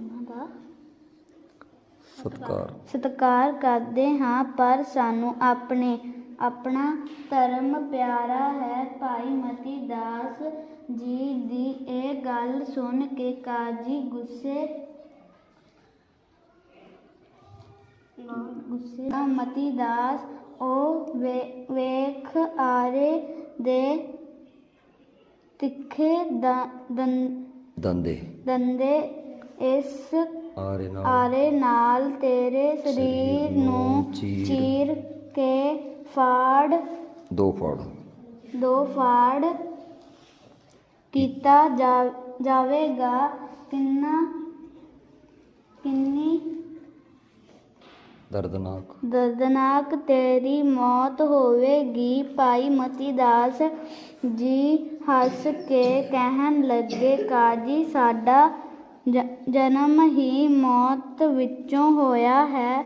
ਦਾ ਸਤਕਾਰ। ਸਤਿਕਾਰ ਕਰਦੇ ਹਾਂ ਪਰ ਸਾਨੂੰ ਆਪਣੇ ਆਪਣਾ ਧਰਮ ਪਿਆਰਾ ਹੈ। ਭਾਈ ਮਤੀ ਦਾਸ ਜੀ ਦੀ ਇਹ ਗੱਲ ਸੁਣ ਕੇ ਕਾਜੀ ਗੁੱਸੇ ਗੁੱਸੇ ਨਾਲ ਮਤੀ ਦਾਸ ਉਹ ਵੇ- ਵੇਖ ਆਰੇ ਦੇ ਤਿੱਖੇ ਦ- ਦੰ- ਦੰਦੇ। ਦੰਦੇ ਇਸ ਆਰੇ ਨਾਲ। ਆਰੇ ਨਾਲ ਤੇਰੇ ਸਰੀਰ ਨੂੰ ਚੀਰ- ਚੀਰ ਕੇ ਫਾੜ। ਦੋ ਫੜ। ਦੋ ਫਾੜ ਕੀਤਾ ਜਾ- ਜਾਵੇਗਾ। ਕਿੰਨਾ ਕਿੰਨੀ ਦਰਦਨਾਕ। ਦਰਦਨਾਕ ਤੇਰੀ ਮੌਤ ਹੋਵੇਗੀ। ਭਾਈ ਮਤੀ ਦਾਸ ਜੀ ਹੱਸ ਕੇ ਕਹਿਣ ਲੱਗੇ ਕਾਜੀ ਸਾਡਾ ਜ- ਜਨਮ ਹੀ ਮੌਤ ਵਿੱਚੋਂ ਹੋਇਆ ਹੈ।